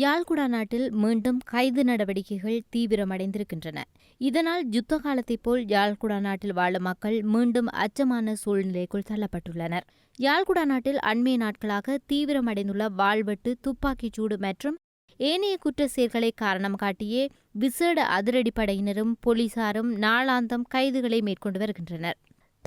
யாழ்குடா நாட்டில் மீண்டும் கைது நடவடிக்கைகள் தீவிரமடைந்திருக்கின்றன. இதனால் யுத்த காலத்தைப் போல் யாழ்குடா நாட்டில் வாழும் மக்கள் மீண்டும் அச்சமான சூழ்நிலைக்குள் தள்ளப்பட்டுள்ளனர். யாழ்குடா நாட்டில் அண்மைய நாட்களாக தீவிரமடைந்துள்ள வாழ்வெட்டு துப்பாக்கிச் சூடு மற்றும் ஏனைய குற்ற செயல்களை காரணம் காட்டியே விசேட அதிரடிப்படையினரும் போலீசாரும் நாளாந்தம் கைதுகளை மேற்கொண்டு வருகின்றனர்.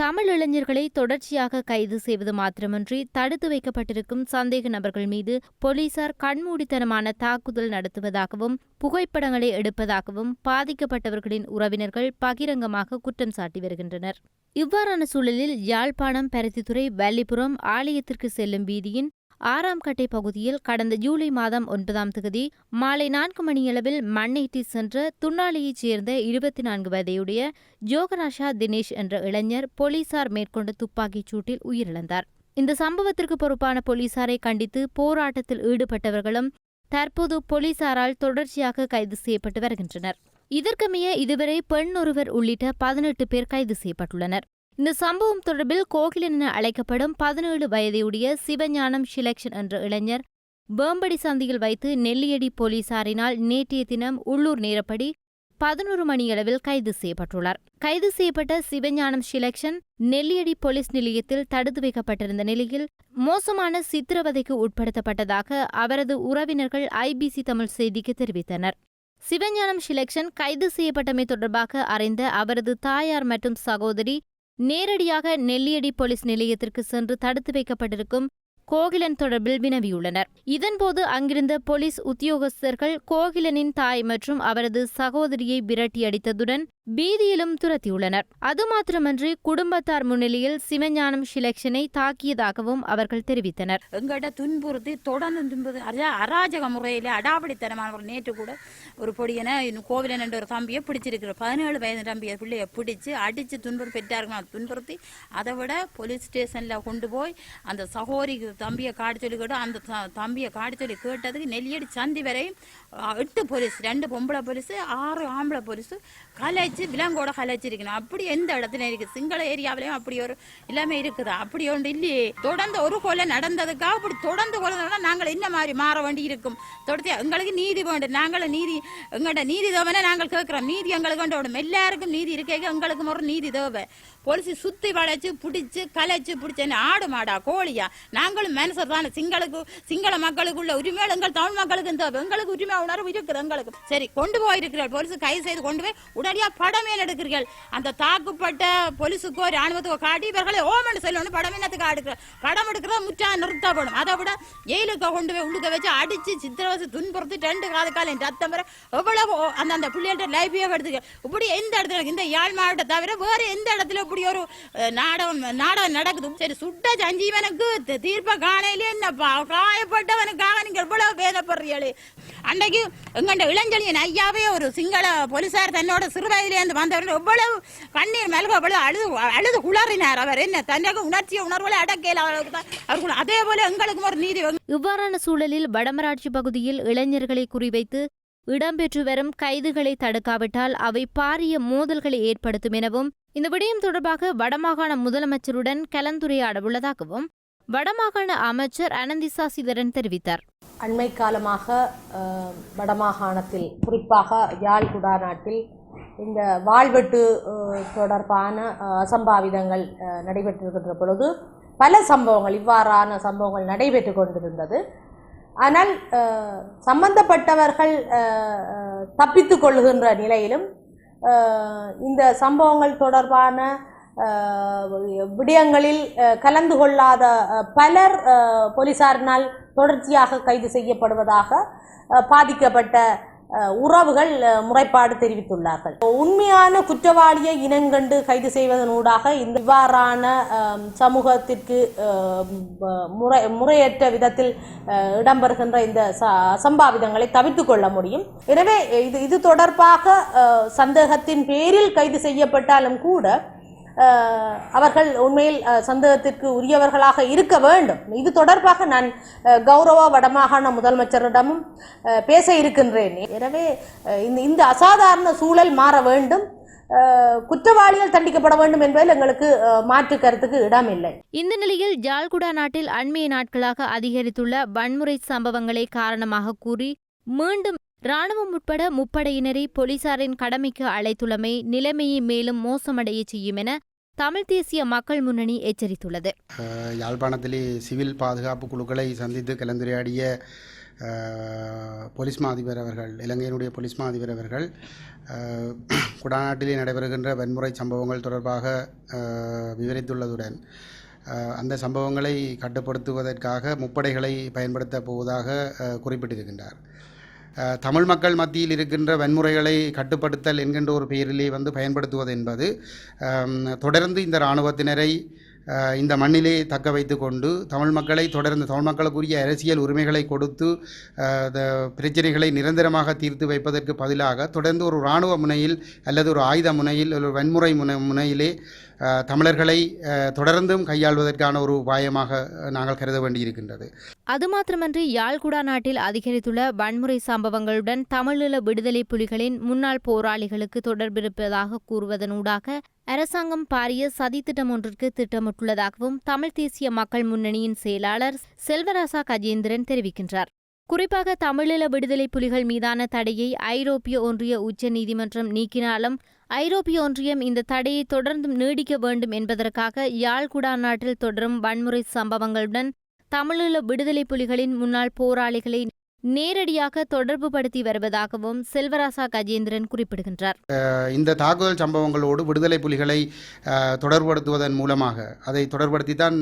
தமிழ் இளைஞர்களை தொடர்ச்சியாக கைது செய்வது மாத்திரமன்றி தடுத்து வைக்கப்பட்டிருக்கும் சந்தேக நபர்கள் மீது போலீசார் கண்மூடித்தனமான தாக்குதல் நடத்துவதாகவும் புகைப்படங்களை எடுப்பதாகவும் பாதிக்கப்பட்டவர்களின் உறவினர்கள் பகிரங்கமாக குற்றம் சாட்டி வருகின்றனர். இவ்வாறான சூழலில் யாழ்ப்பாணம் பருத்தித்துறை வள்ளிபுரம் ஆலயத்திற்கு செல்லும் வீதியின் ஆறாம் கட்டை பகுதியில் கடந்த ஜூலை மாதம் ஒன்பதாம் தேதி மாலை நான்கு மணியளவில் மண்ணேற்றி சென்ற துண்ணாலியைச் சேர்ந்த இருபத்தி நான்கு வயதையுடைய ஜோகராஷா தினேஷ் என்ற இளைஞர் போலீசார் மேற்கொண்ட துப்பாக்கிச் சூட்டில் உயிரிழந்தார். இந்த சம்பவத்திற்கு பொறுப்பான போலீசாரை கண்டித்து போராட்டத்தில் ஈடுபட்டவர்களும் தற்போது போலீசாரால் தொடர்ச்சியாக கைது செய்யப்பட்டு வருகின்றனர். இதற்கமைய இதுவரை பெண் ஒருவர் உள்ளிட்ட பதினெட்டு பேர் கைது செய்யப்பட்டுள்ளனர். இந்த சம்பவம் தொடர்பில் கோகிலன் என அழைக்கப்படும் பதினேழு வயதையுடைய சிவஞானம் ஷிலக்ஷன் என்ற இளைஞர் வேம்படி சந்தியில் வைத்து நெல்லியடி போலீசாரினால் நேற்றைய தினம் உள்ளூர் நேரப்படி பதினோரு மணியளவில் கைது செய்யப்பட்டுள்ளார். கைது செய்யப்பட்ட சிவஞானம் ஷிலக்ஷன் நெல்லியடி போலீஸ் நிலையத்தில் தடுத்து வைக்கப்பட்டிருந்த நிலையில் மோசமான சித்திரவதைக்கு உட்படுத்தப்பட்டதாக அவரது உறவினர்கள் ஐபிசி தமிழ் செய்திக்கு தெரிவித்தனர். சிவஞானம் ஷிலக்ஷன் கைது செய்யப்பட்டமை தொடர்பாக அறிந்த அவரது தாயார் மற்றும் சகோதரி நேரடியாக நெல்லியடி போலீஸ் நிலையத்திற்கு சென்று தடுத்து வைக்கப்பட்டிருக்கும் கோகிலன் தொடர்பில் வினவியுள்ளனர். இதன்போது அங்கிருந்த போலீஸ் உத்தியோகஸ்தர்கள் கோகிலனின் தாய் மற்றும் அவரது சகோதரியை விரட்டியடித்ததுடன் பீதியிலும் துரத்தியுள்ளனர். அது மாத்திரமன்றி குடும்பத்தார் முன்னிலையில் சிவஞானம் ஷிலக்ஷனை தாக்கியதாகவும் அவர்கள் தெரிவித்தனர். எங்கள்கிட்ட துன்புறுத்தி தொடர்ந்து துன்புறுத்தி அரா- அராஜக முறையில் அடாவடித்தனமான ஒரு நேற்று கூட ஒரு பொடியனை இன்னும் கோவிலன் என்ற ஒரு தம்பியை பிடிச்சிருக்கிற பதினேழு வயது தம்பியை பிள்ளையை பிடிச்சு அடித்து துன்புறு பெற்றார்கள். துன்புறுத்தி அதை விட போலீஸ் ஸ்டேஷனில் கொண்டு போய் அந்த சகோதரிக்கு தம்பியை காடி சொல்லி கேட்டோம். அந்த தம்பியை காடி சொல்லி கேட்டதுக்கு நெல்லியடி சந்தி வரையும் எட்டு போலீஸ் ரெண்டு பொம்பளை போலீஸ் ஆறு ஆம்பளை போலீஸ் கலைச்சு விலங்கோட கலைச்சிருக்கணும் அப்படி எந்த இடத்துல இருக்குது சிங்கள ஏரியாவிலையும் அப்படி ஒரு எல்லாமே இருக்குதா. அப்படி ஒன்று இல்லையே. தொடர்ந்து ஒரு கொலை நடந்ததுக்காக அப்படி தொடர்ந்து கொலை நடந்தா நாங்கள் என்ன மாதிரி மாற வேண்டி இருக்கும்? தொடர்ந்து எங்களுக்கு நீதி வேண்டும். நாங்கள் நீதி எங்கள்கிட்ட நீதி தேவைன்னா நாங்கள் கேட்குறோம். நீதி எங்களுக்கு வேண்டும். எல்லாருக்கும் நீதி இருக்கே எங்களுக்கும் ஒரு நீதி தேவை. போலீஸ் சுத்தி வளைச்சு பிடிச்சு கலைச்சு பிடிச்ச ஆடு மாடா கோழியா. நாங்களும் மனுஷர் தானே. சிங்களுக்கு சிங்கள மக்களுக்குள்ள உரிமை எங்கள் தமிழ் மக்களுக்கு இந்த எங்களுக்கு உரிமை உணர்வு இருக்குது எங்களுக்கு. சரி கொண்டு போயிருக்கிறீர்கள். போலீஸ் கைது செய்து கொண்டு போய் உடனடியா படமே எடுக்கிறீர்கள்? அந்த தாக்குப்பட்ட போலீஸுக்கோ ராணுவத்துக்கோ காட்டி இவர்களை ஓமன் செல்லணும் படம் என்னத்துக்கு அடுக்கிற படம் எடுக்கிறத முற்றா நிறுத்தப்படும். அதை விட ஜெயிலுக்கு கொண்டு போய் உள்ளுக்க வச்சு அடிச்சு சித்திரவசு துன்புறுத்தி ரெண்டு காது காலம் ரத்தம் வர எவ்வளவு அந்த அந்த பிள்ளைகள்ட்ட லைஃபையே எடுத்துக்க. இப்படி எந்த இடத்துல இந்த யாழ் மாவட்டம் தவிர வேற எந்த இடத்துல அப்படி ஒரு நாடகம் நாடகம் நடக்குது. சரி சுட்ட சஞ்சீவனுக்கு தீர்ப்ப காணையிலே என்னப்பா? காயப்பட்டவனுக்காக நீங்க எவ்வளவு வேதப்படுறீங்களே அன்னைக்கு எங்கண்ட இளஞ்சலியன் ஐயாவே ஒரு சிங்கள போலீசார் தன்னோட சிறுவயதிலேருந்து வந்தவர் எவ்வளவு கண்ணீர் மல்க எவ்வளவு அழுது அழுது குளறினார் அவர். என்ன தன்னக உணர்ச்சிய உணர்வுகளை அடக்கையில் அவர்களுக்கு தான். அவர்கள் அதே போல எங்களுக்கும் ஒரு நீதி இவ்வாறான சூழலில் வடமராட்சி பகுதியில் இளைஞர்களை குறிவைத்து இடம்பெற்று வரும் கைதுகளை தடுக்காவிட்டால் அவை பாரிய மோதல்களை ஏற்படுத்தும் எனவும் இந்த விடயம் தொடர்பாக வடமாகாண முதலமைச்சருடன் கலந்துரையாட உள்ளதாகவும் வடமாகாண அமைச்சர் அனந்திசா சிதரன் தெரிவித்தார். அண்மை காலமாக வடமாகாணத்தில் குறிப்பாக யாழ் குடாநாட்டில் இந்த வாழ்வெட்டு தொடர்பான அசம்பாவிதங்கள் நடைபெற்றிருக்கின்ற பொழுது பல சம்பவங்கள் இவ்வாறான சம்பவங்கள் நடைபெற்று கொண்டிருந்தது. ஆனால் சம்பந்தப்பட்டவர்கள் தப்பித்து கொள்ளுகின்ற நிலையிலும் இந்த சம்பவங்கள் தொடர்பான விடயங்களில் கலந்து கொள்ளாத பலர் போலீசாரினால் தொடர்ச்சியாக கைது செய்யப்படுவதாக பாதிக்கப்பட்ட உறவுகள் முறைப்பாடு தெரிவித்துள்ளார்கள். உண்மையான குற்றவாளியை இனங்கண்டு கைது செய்வதனூடாக இந்த இவ்வாறான சமூகத்திற்கு முறை முறையற்ற விதத்தில் இடம்பெறுகின்ற இந்த ச- அசம்பாவிதங்களை தவிர்த்து கொள்ள முடியும். எனவே இது இது தொடர்பாக சந்தேகத்தின் பேரில் கைது செய்யப்பட்டாலும் கூட அவர்கள் உண்மையில் சந்தேகத்திற்கு உரியவர்களாக இருக்க வேண்டும். இது தொடர்பாக நான் கௌரவ வடமாகாண முதலமைச்சரிடமும் பேச இருக்கின்றேன். எனவே இந்த இந்த அசாதாரண சூழல் மாற வேண்டும். குற்றவாளிகள் தண்டிக்கப்பட வேண்டும் என்பதில் எங்களுக்கு மாற்று கருத்துக்கு இடமில்லை. இந்த நிலையில் ஜால்குடா நாட்டில் அண்மைய நாட்களாக அதிகரித்துள்ள வன்முறை சம்பவங்களை காரணமாக கூறி மீண்டும் ராணுவம் உட்பட முப்படையினரை போலீசாரின் கடமைக்கு அழைத்துள்ளமை நிலைமையை மேலும் மோசமடைய செய்யும் என தமிழ் தேசிய மக்கள் முன்னணி எச்சரித்துள்ளது. யாழ்ப்பாணத்திலே சிவில் பாதுகாப்பு குழுக்களை சந்தித்து கலந்துரையாடிய போலீஸ் மாதிபர் அவர்கள் இலங்கையினுடைய போலீஸ் மா அதிபர் அவர்கள் குடாநாட்டிலே நடைபெறுகின்ற வன்முறை சம்பவங்கள் தொடர்பாக விவரித்துள்ளதுடன் அந்த சம்பவங்களை கட்டுப்படுத்துவதற்காக முப்படைகளை பயன்படுத்தப் போவதாக குறிப்பிட்டிருக்கின்றார். தமிழ் மக்கள் மத்தியில் இருக்கின்ற வன்முறைகளை கட்டுப்படுத்தல் என்கின்ற ஒரு பெயரிலே வந்து பயன்படுத்துவது என்பது தொடர்ந்து இந்த இராணுவத்தினரை இந்த மண்ணிலே தக்க வைத்து கொண்டு தமிழ் மக்களை தொடர்ந்து தமிழ் மக்களுக்குரிய அரசியல் உரிமைகளை கொடுத்து பிரச்சனைகளை நிரந்தரமாக தீர்த்து வைப்பதற்கு பதிலாக தொடர்ந்து ஒரு இராணுவ முனையில் அல்லது ஒரு ஆயுத முனையில் ஒரு வன்முறை முனை முனையிலே தமிழர்களை தொடர்ந்தும் கையாள்வதற்கான ஒரு உபாயமாக நாங்கள் கருத வேண்டியிருக்கின்றது. அது மாத்திரமன்றி யாழ்குடா நாட்டில் அதிகரித்துள்ள வன்முறை சம்பவங்களுடன் தமிழீழ விடுதலை புலிகளின் முன்னாள் போராளிகளுக்கு தொடர்பிருப்பதாக கூறுவதனூடாக அரசாங்கம் பாரிய சதித்திட்டம் ஒன்றிற்கு திட்டமிட்டுள்ளதாகவும் தமிழ் தேசிய மக்கள் முன்னணியின் செயலாளர் செல்வராசா கஜேந்திரன் தெரிவிக்கின்றார். குறிப்பாக தமிழீழ விடுதலை புலிகள் மீதான தடையை ஐரோப்பிய ஒன்றிய உச்ச நீதிமன்றம் நீக்கினாலும் ஐரோப்பிய ஒன்றியம் இந்த தடையை தொடர்ந்தும் நீடிக்க வேண்டும் என்பதற்காக யாழ்குடா நாட்டில் தொடரும் வன்முறை சம்பவங்களுடன் தமிழீழ விடுதலை புலிகளின் முன்னாள் போராளிகளை நேரடியாக தொடர்புபடுத்தி வருவதாகவும் செல்வராசா கஜேந்திரன் குறிப்பிடுகின்றார். இந்த தாக்குதல் சம்பவங்களோடு விடுதலை புலிகளை தொடர்படுத்துவதன் மூலமாக அதை தொடர்படுத்தி தான்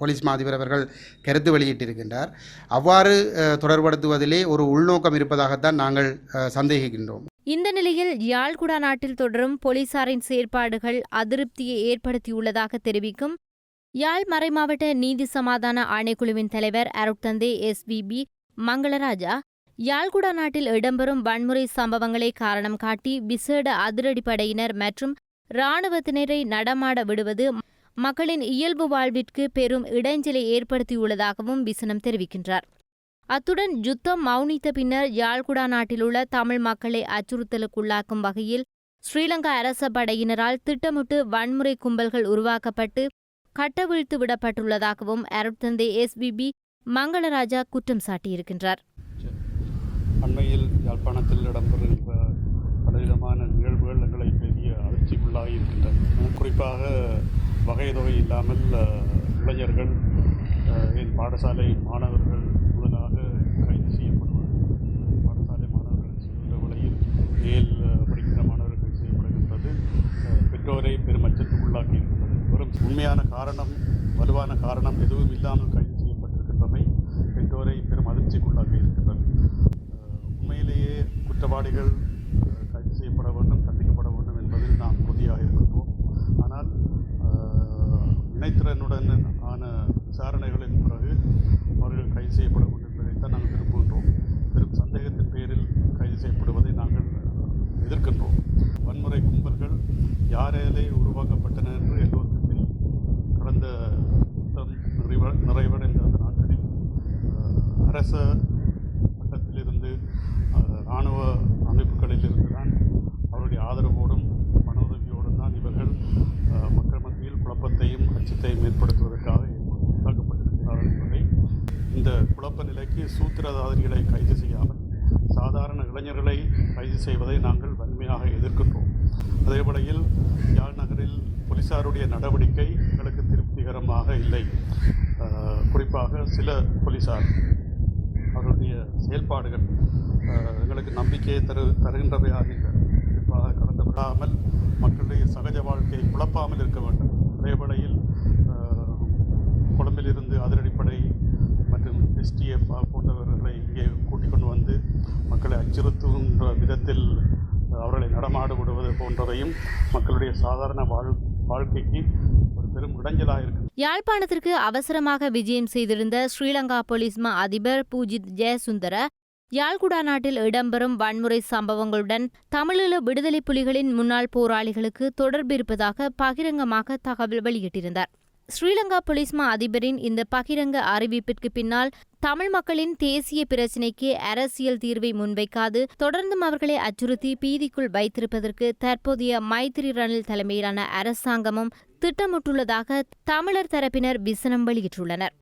போலீஸ் மாதிபர் அவர்கள் கருத்து வெளியிட்டிருக்கின்றார். அவ்வாறு தொடர்படுத்துவதிலே ஒரு உள்நோக்கம் இருப்பதாகத்தான் நாங்கள் சந்தேகிக்கின்றோம். இந்த நிலையில் யாழ்குடா நாட்டில் தொடரும் போலீசாரின் செயற்பாடுகள் அதிருப்தியை ஏற்படுத்தியுள்ளதாக தெரிவிக்கும் யாழ் மறைமாவட்ட நீதி சமாதான ஆணைக்குழுவின் தலைவர் அருட்தந்தை எஸ்விபி மங்களராஜா யாழ்குடா நாட்டில் இடம்பெறும் வன்முறை சம்பவங்களை காரணம் காட்டி விசேட அதிரடிப்படையினர் மற்றும் இராணுவத்தினரை நடமாட விடுவது மக்களின் இயல்பு வாழ்விற்கு பெரும் இடைஞ்சலை ஏற்படுத்தியுள்ளதாகவும் விசனம் தெரிவிக்கின்றார். அத்துடன் யுத்தம் மௌனித்த பின்னர் யாழ்குடா நாட்டிலுள்ள தமிழ் மக்களை அச்சுறுத்தலுக்குள்ளாக்கும் வகையில் ஸ்ரீலங்கா அரச படையினரால் திட்டமிட்டு வன்முறை கும்பல்கள் உருவாக்கப்பட்டு கட்டவிழ்த்து விடப்பட்டுள்ளதாகவும் அருட்தந்தை எஸ்பிபி மங்களராஜா குற்றம் சாட்டியிருக்கின்றார். அண்மையில் யாழ்ப்பாணத்தில் இடம்பெறுகின்ற பலவிதமான நிகழ்வுகள் எங்களை பெரிய அதிர்ச்சிக்குள்ளாகி இருக்கின்றன. குறிப்பாக வகைதொகை இல்லாமல் இளைஞர்கள் பாடசாலை மாணவர்கள் முதலாக கைது செய்யப்படுவது பாடசாலை மாணவர்கள் செய்கின்ற வழியில் ஏல் அஹ், படிக்கிற மாணவர்கள் கைது செய்யப்படுகின்றது அஹ், பெற்றோரை பெரும் வெறும் உண்மையான காரணம் வலுவான காரணம் எதுவும் இல்லாமல் கைது செய்யப்பட்டிருக்கின்றமை பெற்றோரை பெரும் அதிர்ச்சிக்குள்ளாக்கி இருக்கின்றது. உண்மையிலேயே குற்றவாளிகள் கைது செய்யப்பட வேண்டும் தண்டிக்கப்பட வேண்டும் என்பதில் நாம் உறுதியாக இருக்கின்றோம். ஆனால் இணைத்திறனுடன் ஆன விசாரணைகளின் பிறகு அவர்கள் கைது செய்யப்பட வேண்டும் என்பதைத்தான் நாங்கள் விரும்புகின்றோம். பெரும் சந்தேகத்தின் பேரில் கைது செய்யப்படுவதை நாங்கள் எதிர்க்கின்றோம். யாராலே உருவாக்கப்பட்டன என்று எல்லோருக்கும் தெரியும். கடந்த நிறைவ நிறைவடைந்த அந்த நாட்களில் அரச மட்டத்திலிருந்து இராணுவ அமைப்புகளிலிருந்து தான் அவருடைய ஆதரவோடும் பண உதவியோடும் தான் இவர்கள் மக்கள் மத்தியில் குழப்பத்தையும் அச்சத்தையும் ஏற்படுத்துவதற்காக உண்டாக்கப்பட்டிருக்கிறார்கள் என்பதை இந்த குழப்ப நிலைக்கு சூத்திரதாரிகளை கைது செய்யாமல் சாதாரண இளைஞர்களை கைது செய்வதை நாங்கள் வன்மையாக எதிர்க்கின்றோம். அதே யாழ் நகரில் போலீசாருடைய நடவடிக்கை எங்களுக்கு திருப்திகரமாக இல்லை. குறிப்பாக சில போலீசார் அவருடைய செயல்பாடுகள் எங்களுக்கு நம்பிக்கையை தரு தருகின்றவையாக இல்லை. குறிப்பாக கடந்து விடாமல் மக்களுடைய சகஜ வாழ்க்கையை குழப்பாமல் இருக்க வேண்டும். அதே வேளையில் கொழும்பிலிருந்து அதிரடிப்படை மற்றும் எஸ்டிஎஃப் போன்றவர்களை இங்கே கூட்டிக் கொண்டு வந்து மக்களை அச்சுறுத்துகின்ற விதத்தில் அவர்களை நடமாட விடுவது போன்றவையும் மக்களுடைய சாதாரண வாழ் வாழ்க்கைக்கு ஒரு பெரும் இடைஞ்சலாக இருக்கு யாழ்ப்பாணத்திற்கு அவசரமாக விஜயம் செய்திருந்த ஸ்ரீலங்கா போலீஸ் மா அதிபர் பூஜித் ஜெயசுந்தர யாழ்குடா நாட்டில் இடம்பெறும் வன்முறை சம்பவங்களுடன் தமிழீழ விடுதலை புலிகளின் முன்னாள் போராளிகளுக்கு தொடர்பு இருப்பதாக பகிரங்கமாக தகவல் வெளியிட்டிருந்தார். ஸ்ரீலங்கா போலீஸ் மா அதிபரின் இந்த பகிரங்க அறிவிப்பிற்கு பின்னால் தமிழ் மக்களின் தேசிய பிரச்சினைக்கு அரசியல் தீர்வை முன்வைக்காது தொடர்ந்தும் அவர்களை அச்சுறுத்தி பீதிக்குள் வைத்திருப்பதற்கு தற்போதைய மைத்திரி ரணில் தலைமையிலான அரசாங்கமும் திட்டமிட்டுள்ளதாக தமிழர் தரப்பினர் விசனம் வெளியிட்டுள்ளனர்.